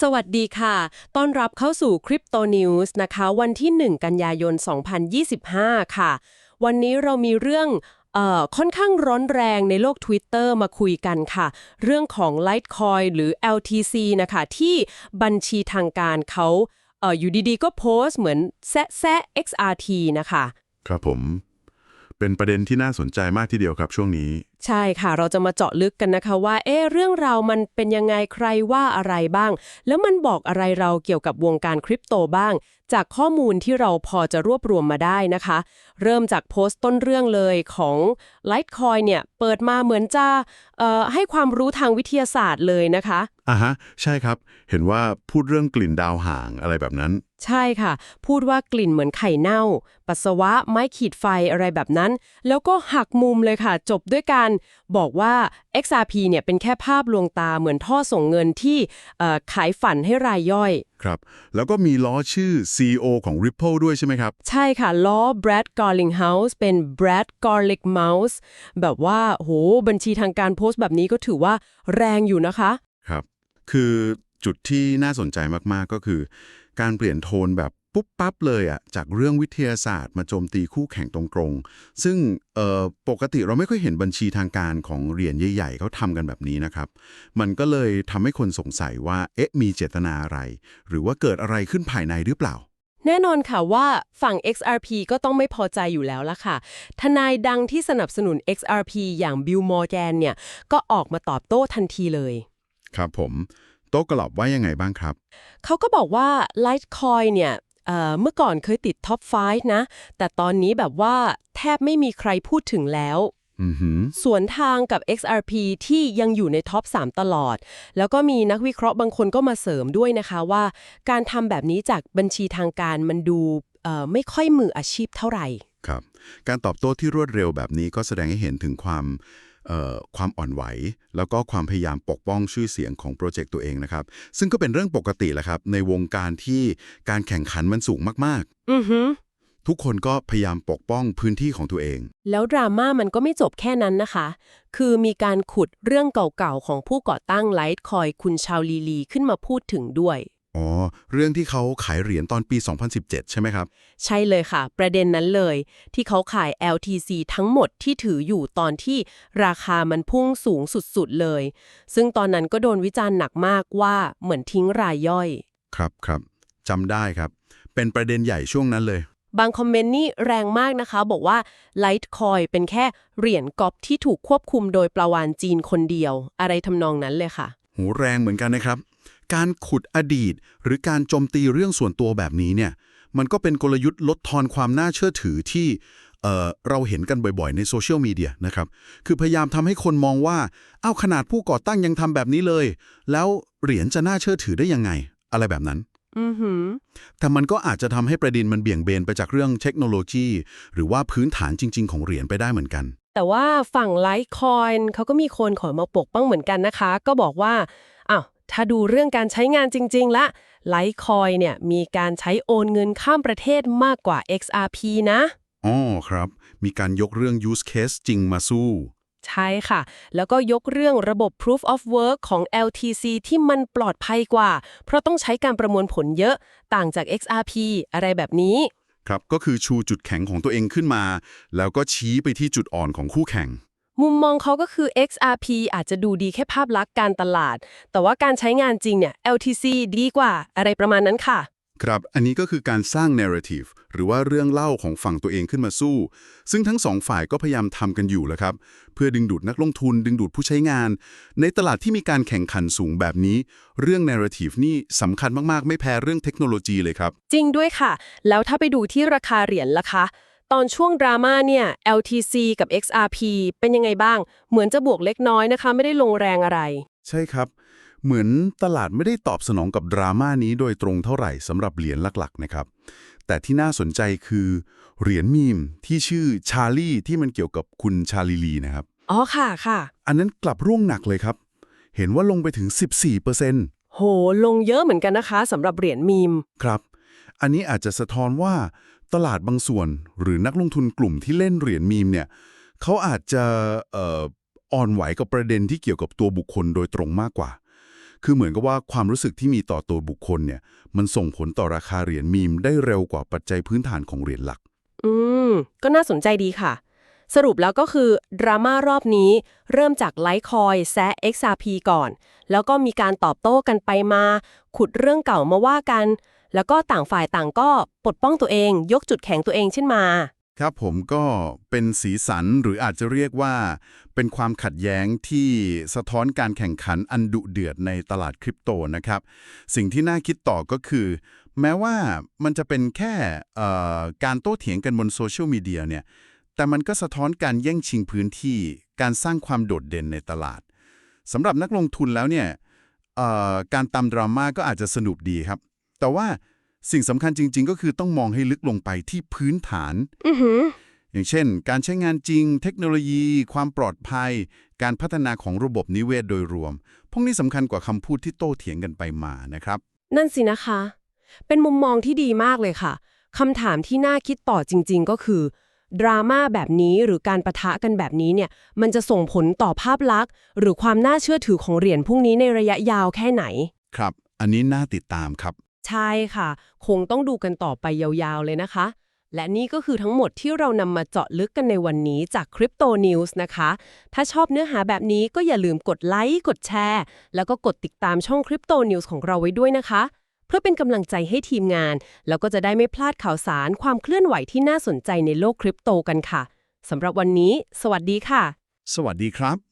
สวัสดีค่ะ ต้อนรับเข้าสู่ Crypto News นะคะ วันที่ 1 กันยายน 2025 ค่ะ วันนี้เรามีเรื่องเอ่อค่อนข้างร้อนแรงในโลก Twitter มาคุยกันค่ะ เรื่องของ Litecoin หรือ LTC นะคะ ที่บัญชีทางการเขาเอ่ออยู่ดีๆ ก็โพสต์เหมือนแซะแซะ XRT นะคะ ครับผม เป็นประเด็นที่น่าสนใจมากทีเดียวครับช่วงนี้ ใช่ค่ะ เราจะมาเจาะลึกกันนะคะว่า เอ๊ะเรื่องราวมันเป็นยังไงใครว่าอะไรบ้าง แล้วมันบอกอะไรเราเกี่ยวกับวงการคริปโตบ้าง จากข้อมูลที่เราพอจะรวบรวมมาได้นะคะ เริ่มจากโพสต์ต้นเรื่องเลยของ Litecoin เนี่ย เปิดมาเหมือนจะเอ่อให้ความรู้ทางวิทยาศาสตร์เลยนะคะอะฮะ ใช่ครับ เห็นว่าพูดเรื่องกลิ่นดาวห่างอะไรแบบนั้น ใช่ค่ะ พูดว่ากลิ่นเหมือนไข่เน่า ปัสสาวะไม้ขีดไฟอะไรแบบนั้น แล้วก็หักมุมเลยค่ะ จบด้วยการบอกว่า XRP เนี่ยเป็นแค่ภาพลวงตาเหมือนท่อส่งเงินที่เอ่อขายฝันให้รายย่อย ครับ แล้วก็มีล้อชื่อ CEO ของ Ripple ด้วยใช่ไหมครับ ใช่ค่ะ ล้อ Brad Garlinghouse เป็น Brad Garlic Mouse แบบว่าโหบัญชีทางการโพสต์แบบนี้ก็ถือว่าแรงอยู่นะคะ ครับ คือจุดที่น่าสนใจมากๆก็คือ การเปลี่ยนโทนแบบปุ๊บปั๊บเลยอะจากเรื่องวิทยาศาสตร์มาโจมตีคู่แข่งตรงๆ ซึ่งเอ่อปกติเราไม่ค่อยเห็นบัญชีทางการของเหรียญใหญ่ๆเขาทำกันแบบนี้นะครับ มันก็เลยทำให้คนสงสัยว่าเอ๊ะมีเจตนาอะไร หรือว่าเกิดอะไรขึ้นภายในหรือเปล่าแน่นอนค่ะว่าฝั่ง XRP ก็ต้องไม่พอใจอยู่แล้วละค่ะ ทนายดังที่สนับสนุน XRP อย่างบิลมอร์แกนเนี่ย ก็ออกมาตอบโต้ทันทีเลย ครับผมโต๊ะกระหลอบว่ายังไงบ้างครับ เขาก็บอกว่า Litecoin เนี่ยเอ่อเมื่อก่อนเคยติดท็อป 5 นะ แต่ตอนนี้แบบว่าแทบไม่มีใครพูดถึงแล้วอือหือสวนทางกับ XRP ที่ยังอยู่ในท็อป 3 ตลอด แล้วก็มีนักวิเคราะห์บางคนก็มาเสริมด้วยนะคะว่า การทำแบบนี้จากบัญชีทางการมันดูเอ่อไม่ค่อยมืออาชีพเท่าไหร่ ครับ การตอบโต้ที่รวดเร็วแบบนี้ก็แสดงให้เห็นถึงความเอ่อ ความอ่อนไหว แล้วก็ความพยายามปกป้องชื่อเสียงของโปรเจกต์ตัวเองนะครับ ซึ่งก็เป็นเรื่องปกติแหละครับ ในวงการที่การแข่งขันมันสูงมากอือฮึๆทุกคนก็พยายามปกป้องพื้นที่ของตัวเอง แล้วดราม่ามันก็ไม่จบแค่นั้นนะคะ คือมีการขุดเรื่องเก่าๆ ของผู้ก่อตั้งไลท์คอยคุณชาวลีลีขึ้นมาพูดถึงด้วย อ๋อ เรื่องที่เขาขายเหรียญตอนปี 2017 ใช่ไหมครับ ใช่เลยค่ะ ประเด็นนั้นเลย ที่เขาขาย LTC ทั้งหมดที่ถืออยู่ตอนที่ราคามันพุ่งสูงสุดๆเลย ซึ่งตอนนั้นก็โดนวิจารณ์หนักมากว่าเหมือนทิ้งรายย่อย ครับครับจำได้ครับ เป็นประเด็นใหญ่ช่วงนั้นเลย บางคอมเมนต์นี่แรงมากนะคะ บอกว่า Litecoin เป็นแค่เหรียญก๊อปที่ถูกควบคุมโดยปลาวานจีนคนเดียว อะไรทำนองนั้นเลยค่ะ หูแรงเหมือนกันนะครับ การขุดอดีต หรือการโจมตีเรื่องส่วนตัวแบบนี้เนี่ยมันก็เป็นกลยุทธ์ลดทอนความน่าเชื่อถือที่เอ่อเราเห็นกันบ่อยๆ ในโซเชียลมีเดียนะครับ คือพยายามทำให้คนมองว่าอ้าวขนาดผู้ก่อตั้งยังทำแบบนี้เลย แล้วเหรียญจะน่าเชื่อถือได้ยังไง อะไรแบบนั้นอือหือแต่มันก็อาจจะทำให้ประเด็นมันเบี่ยงเบนไปจากเรื่องเทคโนโลยี หรือว่าพื้นฐานจริง ๆ ของเหรียญไปได้เหมือนกัน แต่ว่าฝั่ง Litecoin เขาก็มีคนขอมาปกป้องเหมือนกันนะคะ ก็บอกว่าอ้าว ถ้าดูเรื่องการใช้งานจริง ๆ ละ Litecoin เนี่ยมีการใช้โอนเงินข้ามประเทศมากกว่า XRP นะอ๋อครับ มีการยกเรื่อง use case จริงมาสู้ ใช่ค่ะ แล้วก็ยกเรื่องระบบ proof of work ของ LTC ที่มันปลอดภัยกว่า เพราะต้องใช้การประมวลผลเยอะต่างจาก XRP อะไรแบบนี้ครับก็คือชูจุดแข็งของตัวเองขึ้นมา แล้วก็ชี้ไปที่จุดอ่อนของคู่แข่ง มุมมองเขาก็คือ XRP อาจจะดูดีแค่ภาพลักษณ์การตลาด แต่ว่าการใช้งานจริงเนี่ย LTC ดีกว่าอะไรประมาณนั้นค่ะ ครับ อันนี้ก็คือการสร้าง narrative หรือว่าเรื่องเล่าของฝั่งตัวเองขึ้นมาสู้ ซึ่งทั้งสองฝ่ายก็พยายามทำกันอยู่แล้วครับ เพื่อดึงดูดนักลงทุน ดึงดูดผู้ใช้งาน ในตลาดที่มีการแข่งขันสูงแบบนี้ เรื่อง narrative นี่สำคัญมากๆ ไม่แพ้เรื่องเทคโนโลยีเลยครับ จริงด้วยค่ะ แล้วถ้าไปดูที่ราคาเหรียญล่ะคะ ตอนช่วงดราม่าเนี่ย LTC กับ XRP เป็นยังไงบ้าง เหมือนจะบวกเล็กน้อยนะคะ ไม่ได้ลงแรงอะไร ใช่ครับ เหมือนตลาดไม่ได้ตอบสนองกับดราม่านี้โดยตรงเท่าไหร่สำหรับเหรียญหลักๆนะครับ แต่ที่น่าสนใจคือเหรียญมีมที่ชื่อชาลีที่มันเกี่ยวกับคุณชาลีลีนะครับ อ๋อค่ะค่ะ อันนั้นกลับร่วงหนักเลยครับ เห็นว่าลงไปถึง 14%โห ลงเยอะเหมือนกันนะคะสำหรับเหรียญมีม ครับ อันนี้อาจจะสะท้อนว่า ตลาดบางส่วน หรือนักลงทุนกลุ่มที่เล่นเหรียญมีมเนี่ยเขาอาจจะอ่ออ่อนไหวกับประเด็นที่เกี่ยวกับตัวบุคคลโดยตรงมากกว่า คือเหมือนกับว่าความรู้สึกที่มีต่อตัวบุคคลเนี่ย มันส่งผลต่อราคาเหรียญมีมได้เร็วกว่าปัจจัยพื้นฐานของเหรียญหลัก อืม ก็น่าสนใจดีค่ะ สรุปแล้วก็คือดราม่ารอบนี้เริ่มจากไลท์คอยแซะ XRP ก่อน แล้วก็มีการตอบโต้กันไปมา ขุดเรื่องเก่ามาว่ากัน แล้วก็ต่างฝ่ายต่างก็ปกป้องตัวเอง ยกจุดแข็งตัวเองขึ้นมา ครับผมก็เป็นสีสันหรืออาจจะเรียกว่า เป็นความขัดแย้งที่สะท้อนการแข่งขันอันดุเดือดในตลาดคริปโตนะครับ สิ่งที่น่าคิดต่อก็คือ แม้ว่ามันจะเป็นแค่การโต้เถียงกันบนโซเชียลมีเดียเนี่ยแต่มันก็สะท้อนการแย่งชิงพื้นที่ การสร้างความโดดเด่นในตลาดสำหรับนักลงทุนแล้วเนี่ยการตามดราม่าก็อาจจะสนุกดีครับ แต่ว่าสิ่งสำคัญจริง ๆ ก็คือต้องมองให้ลึกลงไปที่พื้นฐาน อือหือ อย่างเช่น การใช้งานจริง เทคโนโลยี ความปลอดภัย การพัฒนาของระบบนิเวศโดยรวม พวกนี้สำคัญกว่าคำพูดที่โต้เถียงกันไปมานะครับ นั่นสินะคะ เป็นมุมมองที่ดีมากเลยค่ะคำถามที่น่าคิดต่อจริง ๆ ก็คือ ดราม่าแบบนี้หรือการประทะกันแบบนี้เนี่ย มันจะส่งผลต่อภาพลักษณ์ หรือความน่าเชื่อถือของเหรียญพวกนี้ในระยะยาวแค่ไหน ครับ อันนี้น่าติดตามครับ ใช่ค่ะ คงต้องดูกันต่อไปยาวๆเลยนะคะ และนี่ก็คือทั้งหมดที่เรานำมาเจาะลึกกันในวันนี้จาก Crypto News นะคะ ถ้าชอบเนื้อหาแบบนี้ก็อย่าลืมกดไลค์กดแชร์ แล้วก็กดติดตามช่อง Crypto News ของเราไว้ด้วยนะคะ เพื่อเป็นกำลังใจให้ทีมงาน แล้วก็จะได้ไม่พลาดข่าวสารความเคลื่อนไหวที่น่าสนใจในโลกคริปโตกันค่ะสำหรับวันนี้ สวัสดีค่ะ สวัสดีครับ